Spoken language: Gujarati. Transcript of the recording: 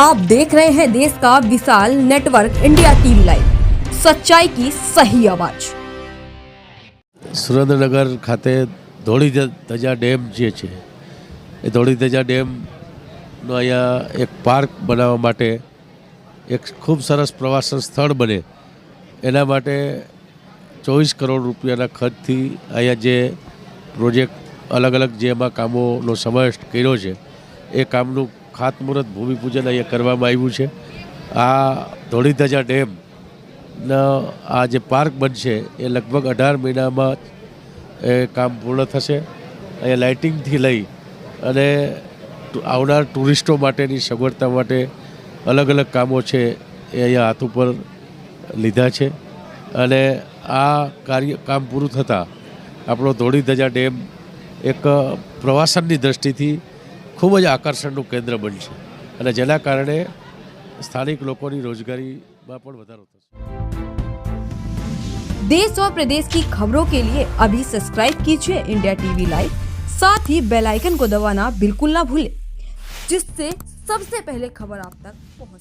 आप देख रहे हैं देश का विशाल नेटवर्क इंडिया टीवी लाइव सच्चाई की सही आवाज સુરેન્દ્રનગર ખાતે ધોળી ધ- ધજા ડેમ જે છે એ ધોળી ધજા ડેમનો અહીંયા એક પાર્ક બનાવવા માટે એક ખૂબ સરસ પ્રવાસન સ્થળ બને એના માટે ચોવીસ કરોડ રૂપિયાના ખર્ચથી અહીંયા જે પ્રોજેક્ટ અલગ અલગ જે એમાં કામોનો સમાવેશ કર્યો છે એ કામનું ખાતમુહૂર્ત ભૂમિપૂજન અહીંયા કરવામાં આવ્યું છે. આ ધોળી ધજા ડેમ આ જે પાર્ક બનશે, એ લગભગ અઢાર મહિનામાં એ કામ પૂર્ણ થશે. અહીંયા લાઇટિંગથી લઈ અને આવનાર ટુરિસ્ટો માટેની સગવડતા માટે અલગ અલગ કામો છે એ અહીંયા હાથ ઉપર લીધા છે. અને આ કાર્ય, કામ પૂરું થતાં આપણો ધોળી ધજા ડેમ એક પ્રવાસનની દ્રષ્ટિથી ખૂબ જ આકર્ષણનું કેન્દ્ર બનશે અને જેના કારણે સ્થાનિક લોકોની રોજગારીમાં પણ વધારો થશે देश और प्रदेश की खबरों के लिए अभी सब्सक्राइब कीजिए इंडिया टीवी लाइव साथ ही बेल आइकन को दबाना बिल्कुल ना भूलें जिससे सबसे पहले खबर आप तक पहुंच